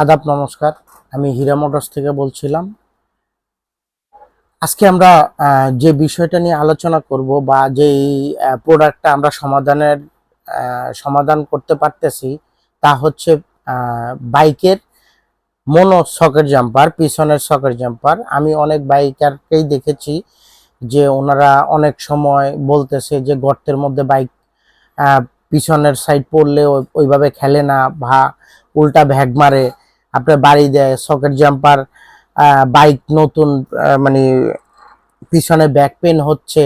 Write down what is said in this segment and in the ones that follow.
আদাব নমস্কার। আমি হীরা মোটরস থেকে বলছিলাম। আজকে আমরা যে বিষয়টা নিয়ে আলোচনা করব বা যেই প্রোডাক্টটা আমরা সমাধানের সমাধান করতে পারতেছি, তা হচ্ছে বাইকের মনো সকেট জাম্পার, পিছনের সকেট জাম্পার। আমি অনেক বাইকারকেই দেখেছি যে ওনারা অনেক সময় বলতেছে যে গর্তের মধ্যে বাইক পিছনের সাইড পড়লে ওই- ওইভাবে খেলে না বা উল্টা ভ্যাগ মারে। আপনার বাড়ি দেয় সকেট জাম্পার বাইক নতুন মানে পিছনে ব্যাক পেন হচ্ছে।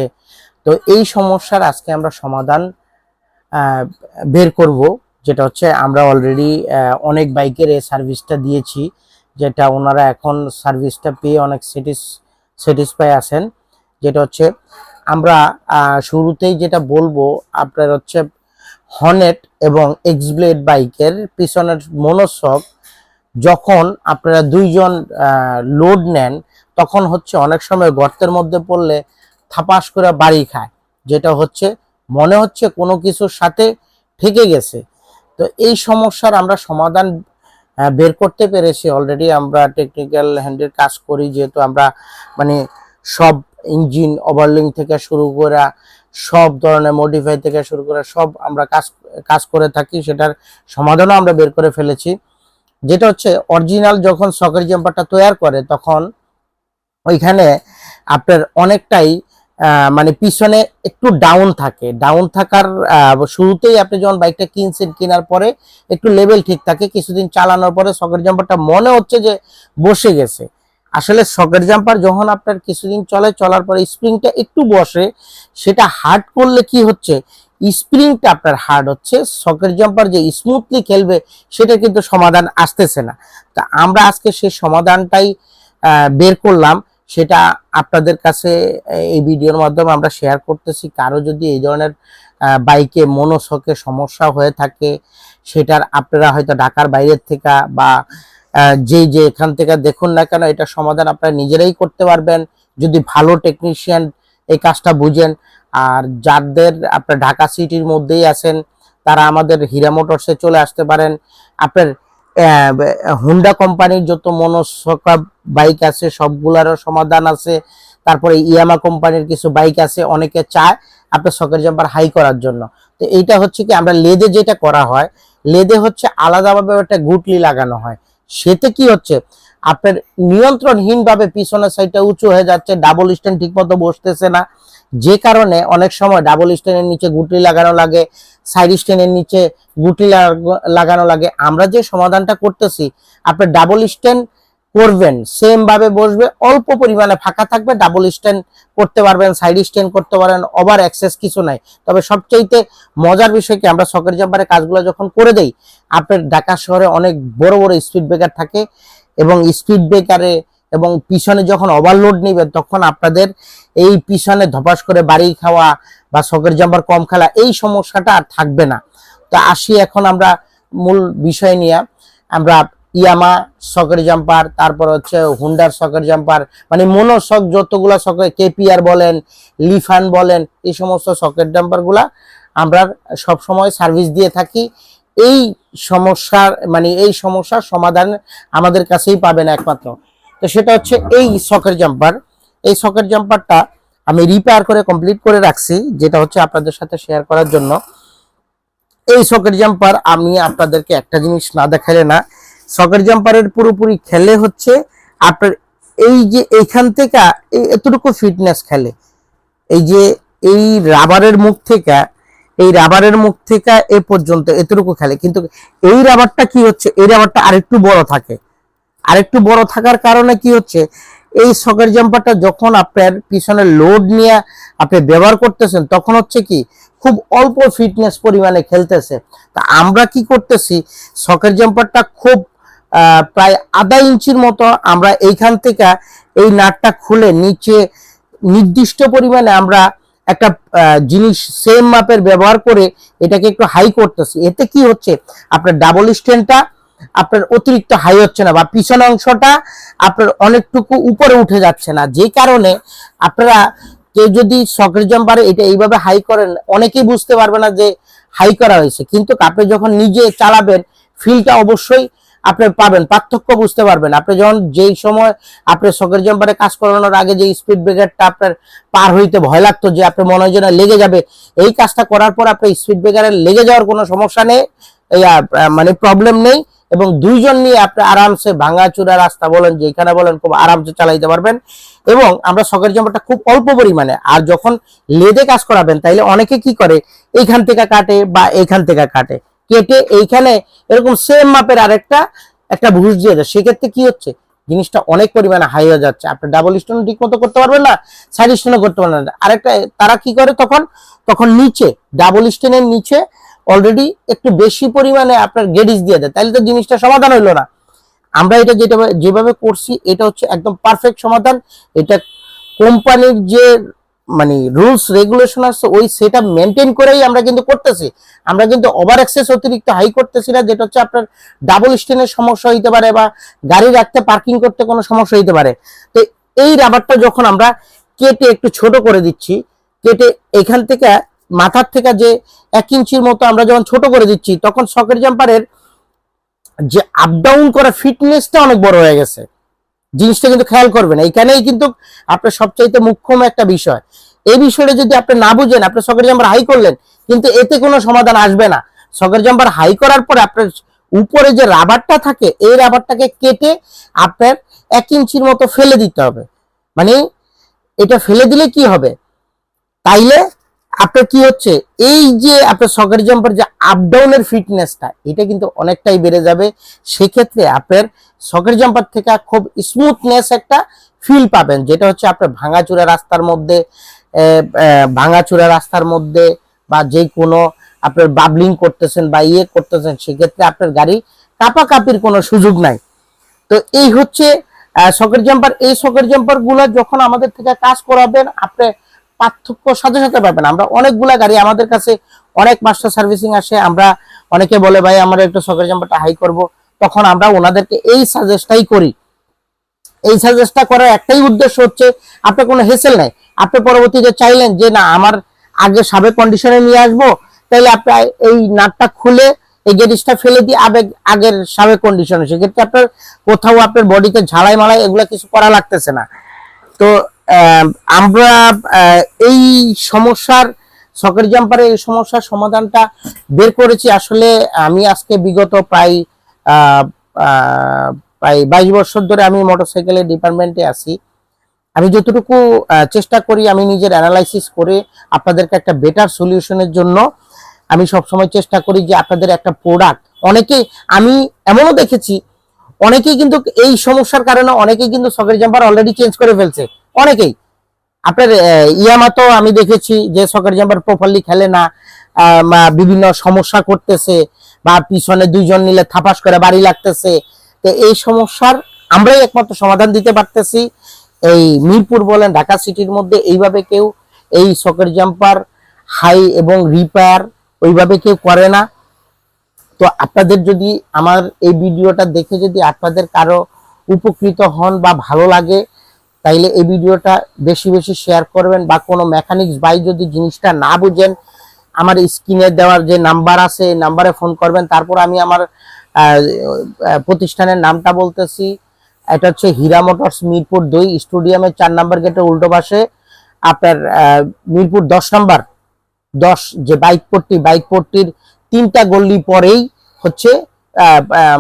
তো এই সমস্যার আজকে আমরা সমাধান বের করব, যেটা হচ্ছে আমরা অলরেডি অনেক বাইকের এই সার্ভিসটা দিয়েছি, যেটা ওনারা এখন সার্ভিসটা পেয়ে অনেক স্যাটিসফাই আছেন। যেটা হচ্ছে আমরা শুরুতেই যেটা বলব, আপনার হচ্ছে হনেট এবং এক্সব্লেড বাইকের পিছনের মনোসক যখন আপনারা দুইজন লোড নেন, তখন হচ্ছে অনেক সময় গর্তের মধ্যে পড়লে থাপাস করে বাড়ি খায়, যেটা হচ্ছে মনে হচ্ছে কোনো কিছুর সাথে ঠেকে গেছে। তো এই সমস্যার আমরা সমাধান বের করতে পেরেছি। অলরেডি আমরা টেকনিক্যাল হ্যান্ডের কাজ করি, যেহেতু আমরা মানে সব ইঞ্জিন ওভারলিং থেকে শুরু করে, সব ধরনের মডিফাই থেকে শুরু করে, সব আমরা কাজ কাজ করে থাকি, সেটার সমাধানও আমরা বের করে ফেলেছি। যেটা হচ্ছে অরিজিনাল যখন সকারি জাম্পারটা তৈরি করে, তখন ওইখানে আপনার অনেকটাই মানে পিছনে একটু ডাউন থাকে। ডাউন থাকার শুরুতেই আপনি যখন বাইকটা কিনছেন, কেনার পরে একটু লেভেল ঠিক থাকে। কিছুদিন চালানোর পরে সকারি জাম্পারটা মনে হচ্ছে যে বসে গেছে। আসলে সকেট জাম্পার যখন আপনার কিছুদিন চলে, চলার পরে স্প্রিংটা একটু বসে, সেটা হার্ড করলে কি হচ্ছে? স্প্রিংটা আপনার হার্ড হচ্ছে সকেট জাম্পার যে স্মুথলি খেলবে সেটা কিন্তু সমাধান আসতেছে না। তা আমরা আজকে সেই সমাধানটাই বের করলাম, সেটা আপনাদের কাছে এই ভিডিওর মাধ্যমে আমরা শেয়ার করতেছি। কারও যদি এই ধরনের বাইকে মনোসকে সমস্যা হয়ে থাকে, সেটার আপনারা হয়তো ঢাকার বাইরের থেকে বা যে যে এখান থেকে দেখুন না কেন, এটা সমাধান আপনারা নিজেরাই করতে পারবেন। যদি ভালো টেকনিশিয়ান এই কাজটা বুঝেন, আর যাদের আপনার ঢাকা সিটির মধ্যেই আছেন, তারা আমাদের হীরা মোটরসে চলে আসতে পারেন। আপনার হুন্ডা কোম্পানির যত মনোসকা বাইক আছে, সবগুলারও সমাধান আছে। তারপরে ইয়ামা কোম্পানির কিছু বাইক আছে, অনেকে চায় আপনার সকেট জাম্পার হাই করার জন্য। তো এইটা হচ্ছে কি, আমরা লেদে যেটা করা হয়, লেদে হচ্ছে আলাদাভাবে একটা গুটলি লাগানো হয়। সেতে কি হচ্ছে? আপনার নিয়ন্ত্রণহীনভাবে পিছনের সাইডটা উঁচু হয়ে যাচ্ছে ডাবল স্ট্যান্ড ঠিকমতো বসতেছে না। যে কারণে অনেক সময় ডাবল স্ট্যান্ডের নিচে গুটি লাগানো লাগে সাইড স্ট্যান্ডের নিচে গুটি লাগানো লাগে। আমরা যে সমাধানটা করতেছি, আপনার ডাবল স্ট্যান্ড করবেন। সেম ভাবে বসবে, অল্প পরিমাণে ফাঁকা থাকবে ডাবল স্ট্যান্ড করতে পারবেন সাইড স্ট্যান্ড করতে পারেন ওভার অ্যাক্সেস কিছু নাই। তবে সবচাইতে মজার বিষয় কি, আমরা সকেট জাম্পারের কাজগুলো যখন করে দেই, আপনার ঢাকা শহরে অনেক বড় বড় স্পিড ব্রেকার থাকে এবং স্পিড ব্রেকারে এবং পিছনে যখন ওভারলোড নেবেন, তখন আপনাদের এই পিছনে ধপাস করে বাড়ি খাওয়া বা সকেট জাম্পার কম খেলা, এই সমস্যাটা আর থাকবে না। তো আসি এখন আমরা মূল বিষয় নিয়ে, আমরা ইয়ামা সকেট জাম্পার, তারপর হচ্ছে হুন্ডার সকেট জাম্পার মানে মনো শক যতগুলা সকেট কেপিআর বলেন, লিফান বলেন, এই সমস্ত সকেট জাম্পারগুলা আমরা সব সময় সার্ভিস দিয়ে থাকি। এই সমস্যার মানে এই সমস্যার সমাধান আমাদের কাছেই পাবেন একমাত্র। তো সেটা হচ্ছে এই সকেট জাম্পার। এই সকেট জাম্পারটা আমি রিপেয়ার করে কমপ্লিট করে রাখছি, যেটা হচ্ছে আপনাদের সাথে শেয়ার করার জন্য। এই সকেট জাম্পার আমি আপনাদেরকে একটা জিনিস না দেখালে না সকেট জাম্পারের পুরোপুরি খেলে হচ্ছে আপনার এই যে এইখান থেকে এতটুকু ফিটনেস খেলে। এই যে এই রাবারের মুখ থেকে, এই রাবারের মুখ থেকে এ পর্যন্ত এতটুকু খেলে। কিন্তু এই রাবারটা কি হচ্ছে? এই রাবারটা আরেকটু বড় থাকে। আরেকটু বড় থাকার কারণে কি হচ্ছে? এই সকেট জাম্পারটা যখন আপনার পিছনে লোড নিয়ে আপনি ব্যবহার করতেছেন, তখন হচ্ছে কি খুব অল্প ফিটনেস পরিমাণে খেলতেছে। তা আমরা কি করতেছি? সকেট জাম্পারটা খুব প্রায় আধা ইঞ্চির মতো আমরা এইখান থেকে এই নাটটা খুলে নিচে নির্দিষ্ট পরিমাণে আমরা একটা জিনিস সেম মাপের ব্যবহার করে এটাকে একটু হাই করতেছি। এতে কি হচ্ছে? আপনার ডাবল স্ট্যান্ডটা আপনার অতিরিক্ত হাই হচ্ছে না বা পিছনের অংশটা আপনার অনেকটুকু উপরে উঠে যাচ্ছে না। যে কারণে আপনারা কেউ যদি সকেট জাম্পারে এটা এইভাবে হাই করেন, অনেকেই বুঝতে পারবে না যে হাই করা হয়েছে। কিন্তু আপনি যখন নিজে চালাবেন ফিলটা অবশ্যই আপনি পাবেন, পার্থক্য বুঝতে পারবেন। আপনি যখন যেই সময় আপনি শখের জাম্পারে কাজ করানোর আগে যে স্পিড ব্রেকারটা আপনার পার হইতে ভয় লাগতো, যে আপনি মনে হয় যে না লেগে যাবে, এই কাজটা করার পর আপনার স্পিড ব্রেকারে লেগে যাওয়ার কোনো সমস্যা নেই মানে প্রবলেম নেই এবং দুইজন নিয়ে আপনি আরামসে ভাঙাচুরা রাস্তা বলেন যেখানে বলেন খুব আরামসে চালাইতে পারবেন এবং আমরা শখের জাম্পারটা খুব অল্প পরিমাণে, আর যখন লেদে কাজ করাবেন, তাইলে অনেকে কি করে, এইখান থেকে কাটে বা এইখান থেকে কাটে। কেটে এইখানে এরকম সেম মাপের আরেকটা, একটা ভুষ দিয়ে দেয়। সেক্ষেত্রে কি হচ্ছে? জিনিসটা অনেক পরিমাণে হাই হয়ে যাচ্ছে। আপনি ডাবল স্টোন ঠিক মতো করতে পারবেন না সাইড স্টোনও করতে পারবেন না। আরেকটা, তারা কি করে তখন? তখন নিচে ডাবল স্টোনের নিচে অলরেডি একটু বেশি পরিমাণে আপনার গেডিস দিয়ে দেয়। তাহলে তো জিনিসটা সমাধান হইল না। আমরা এটা যেটা, যেভাবে করছি, এটা হচ্ছে একদম পারফেক্ট সমাধান। এটা কোম্পানির যে মানে রুলস রেগুলেশন আছে ওই সেটা মেনটেন করেই আমরা কিন্তু করতেছি। আমরা কিন্তু ওভার এক্সেস অতিরিক্ত হাই করতেছি না, যেটা হচ্ছে আপনার ডাবল স্টেনের সমস্যা হইতে পারে বা গাড়ি রাখতে পার্কিং করতে কোনো সমস্যা হইতে পারে। তো এই রাবারটা যখন আমরা কেটে একটু ছোট করে দিচ্ছি, কেটে এখান থেকে মাথার থেকে যে এক ইঞ্চির মতো আমরা যখন ছোট করে দিচ্ছি, তখন সকেট জাম্পারের যে আপ ডাউন করা ফিটনেসটা অনেক বড় হয়ে গেছে। জিনিসটা কিন্তু খেয়াল করবেন। এইখানেই কিন্তু আপনার সবচাইতে মুখ্যম একটা বিষয়। এই বিষয়টা যদি আপনি না বুঝেন, আপনি সকেট জাম্পার হাই করলেন, কিন্তু এতে কোনো সমাধান আসবে না। সকেট জাম্পার হাই করার পরে আপনার উপরে যে রাবারটা থাকে, এই রাবারটাকে কেটে আপনার এক ইঞ্চির মতো ফেলে দিতে হবে। মানে এটা ফেলে দিলে কি হবে? তাইলে আপনার কি হচ্ছে? এই যে আপনার সকেট জাম্পার যে আপ ডাউনের ফিটনেসটা এটা কিন্তু অনেকটাই বেড়ে যাবে। সেক্ষেত্রে আপনার সকেট জাম্পার থেকে খুব স্মুথনেস একটা ফিল পাবেন, যেটা হচ্ছে আপনার ভাঙাচুরা রাস্তার মধ্যে ভাঙাচুরা রাস্তার মধ্যে বা যে কোনো আপনার বাবলিং করতেছেন বা ইয়ে করতেছেন, সেক্ষেত্রে আপনার গাড়ি কাপাকাপির কোনো সুযোগ নাই। তো এই হচ্ছে সকেট জাম্পার এই সকেট জাম্পারগুলা যখন আমাদের থেকে কাজ করাবেন, আপনি পার্থক্য সাথে সাথে পাবেন। আমরা অনেকগুলা গাড়ি আমাদের কাছে অনেক মাস্টার সার্ভিসিং আসে। আমরা অনেকে বলে, ভাই, আমরা একটু সকেট জাম্পারটা হাই করব। তখন আমরা ওনাদেরকে এই সাজেস্টটাই করি। এই সাজেস্টটা করার একটাই উদ্দেশ্য হচ্ছে, আপনার কোনো হেসেল নাই। আপনি পরবর্তীতে চাইলেন যে, না, আমার আগে সাবেক কন্ডিশনে নিয়ে আসব। তাহলে আপনি এই নাটটা খুলে এই গেরিসটা ফেলে দিয়ে আবেগ, আগের সাবেক কন্ডিশনে সেক্ষেত্রে আপনার কোথাও আপনার বডিতে ঝালাই মালাই এগুলো কিছু করা লাগতেছে না। তো আমরা এই সমস্যার সকেট জাম্পারের এই সমস্যার সমাধানটা বের করেছি। আসলে আমি আজকে বিগত প্রায় প্রায় বাইশ বছর ধরে আমি মোটরসাইকেলের ডিপার্টমেন্টে আছি। আমি যতটুকু চেষ্টা করি আমি নিজের অ্যানালাইসিস করে আপনাদেরকে একটা বেটার সলিউশনের জন্য। আমি সবসময় চেষ্টা করি যে আপনাদের একটা প্রোডাক্ট, অনেকেই, আমি এমনও দেখেছি, অনেকেই কিন্তু এই সমস্যার কারণে, অনেকেই কিন্তু সকেট জাম্পার অলরেডি চেঞ্জ করে ফেলছে। অনেকেই। আপনার ইয়ামা তো আমি দেখেছি যে সকেট জাম্পার প্রপারলি খেলে না বিভিন্ন সমস্যা করতেছে বা পিছনে দুইজন নিলে থাপাস করে বাড়ি লাগতেছে। তো এই সমস্যার আমরাই একমাত্র সমাধান দিতে পারতেছি। এই মিরপুর বলেন, ঢাকা সিটির মধ্যে এইভাবে কেউ এই সকেট জাম্পার হাই এবং রিপেয়ার ওইভাবে কেউ করে না। তো আপনাদের যদি আমার এই ভিডিওটা দেখে যদি আপনাদের কারও উপকৃত হন বা ভালো লাগে তাইলে এই ভিডিওটা বেশি বেশি শেয়ার করবেন বা কোনো মেকানিক্স বাই যদি জিনিসটা না বুঝেন, আমার স্ক্রিনে দেওয়ার যে নাম্বার আছে, এই নাম্বারে ফোন করবেন। তারপর আমি আমার প্রতিষ্ঠানের নামটা বলতেছি। এটা হচ্ছে হীরা মোটরস মিরপুর দুই স্টুডিয়ামের চার নাম্বার গেটের উল্টো পাশে। আপনার মিরপুর দশ নাম্বার দশ, যে বাইক পট্টি বাইক পট্টির তিনটা গল্লি পরেই হচ্ছে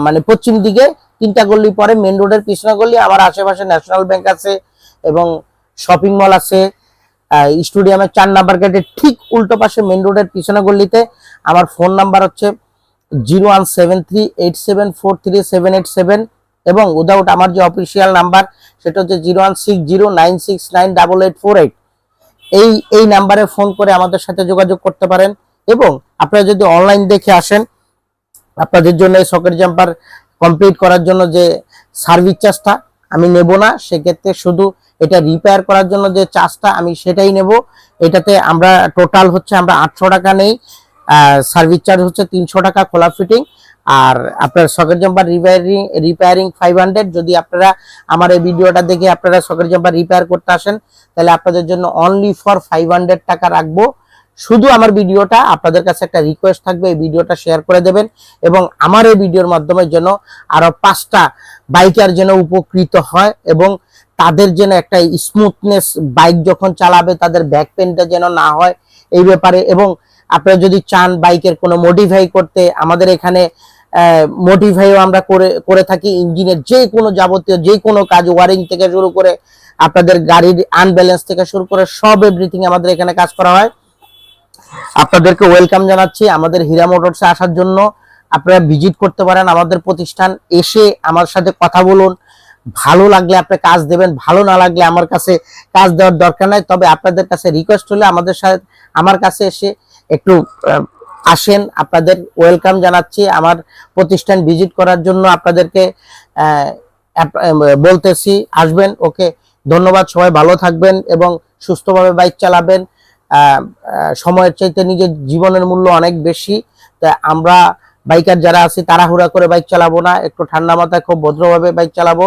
মানে পশ্চিম দিকে তিনটা গল্লি পরে মেন রোডের পিছনে গল্লি আমার আশেপাশে ন্যাশনাল ব্যাংক আছে এবং শপিং মল আছে স্টুডিয়ামের চার নাম্বার গেটের ঠিক উল্টো পাশে মেন রোডের পিছনে গল্লিতে আমার ফোন নাম্বার হচ্ছে zero one seven three eight seven four three seven eight seven এবং উইদাউট আমার যে অফিসিয়াল নাম্বার সেটা হচ্ছে zero one six zero nine six nine double eight four eight এই এই নাম্বারে ফোন করে আমাদের সাথে যোগাযোগ করতে পারেন এবং আপনারা যদি অনলাইন দেখে আসেন, আপনাদের জন্য এই সকেট জাম্পার কমপ্লিট করার জন্য যে সার্ভিস চার্জটা আমি নেব না, সেক্ষেত্রে শুধু এটা রিপেয়ার করার জন্য যে চার্জটা আমি সেটাই নেব। এটাতে আমরা টোটাল হচ্ছে আমরা আটশো টাকা নেই সার্ভিস চার্জ হচ্ছে তিনশো টাকা খোলা ফিটিং আর আপনার socket jumper repairing repairing five hundred যদি আপনারা আমার এই ভিডিওটা দেখে আপনারা সকেট জাম্পার রিপেয়ার করতে আসেন, তাহলে আপনাদের জন্য অনলি ফর ফাইভ হান্ড্রেড টাকা রাখব। শুধু আমার ভিডিওটা, আপনাদের কাছে একটা রিকোয়েস্ট থাকবে, এই ভিডিওটা শেয়ার করে দেবেন এবং আমার এই ভিডিওর মাধ্যমে যেন আরও পাঁচটা বাইকার যেন উপকৃত হয় এবং তাদের যেন একটা স্মুথনেস বাইক যখন চালাবে, তাদের ব্যাক পেনটা যেন না হয় এই ব্যাপারে। এবং আপনারা যদি চান বাইকের কোনো মডিফাই করতে, আমাদের এখানে মডিফাইও আমরা করে করে থাকি ইঞ্জিনের যে কোনো যাবতীয়, যে কোনো কাজ ওয়ারিং থেকে শুরু করে আপনাদের গাড়ির আনব্যালেন্স থেকে শুরু করে সব এভরিথিং আমাদের এখানে কাজ করা হয়। আপনাদেরকে ওয়েলকাম জানাচ্ছি আমাদের হীরা মোটরসে আসার জন্য। আপনারা ভিজিট করতে পারেন আমাদের প্রতিষ্ঠান, এসে আমার সাথে কথা বলুন। ভালো লাগলে আপনি কাজ দেবেন, ভালো না লাগলে আমার কাছে কাজ দেওয়ার দরকার নাই। তবে আপনাদের কাছে রিকোয়েস্ট হলে আমাদের সাথে, আমার কাছে এসে একটু আসেন। আপনাদের ওয়েলকাম জানাচ্ছি। আমার প্রতিষ্ঠান ভিজিট করার জন্য আপনাদেরকে বলতেছি। আসবেন, ওকে, ধন্যবাদ। সবাই ভালো থাকবেন এবং সুস্থভাবে বাইক চালাবেন। সময়ের চাইতে নিজের জীবনের মূল্য অনেক বেশি। তা আমরা বাইকার যারা আছি, তাড়াহুড়া করে বাইক চালাবো না। একটু ঠান্ডা মাথায় খুব ভদ্রভাবে বাইক চালাবো।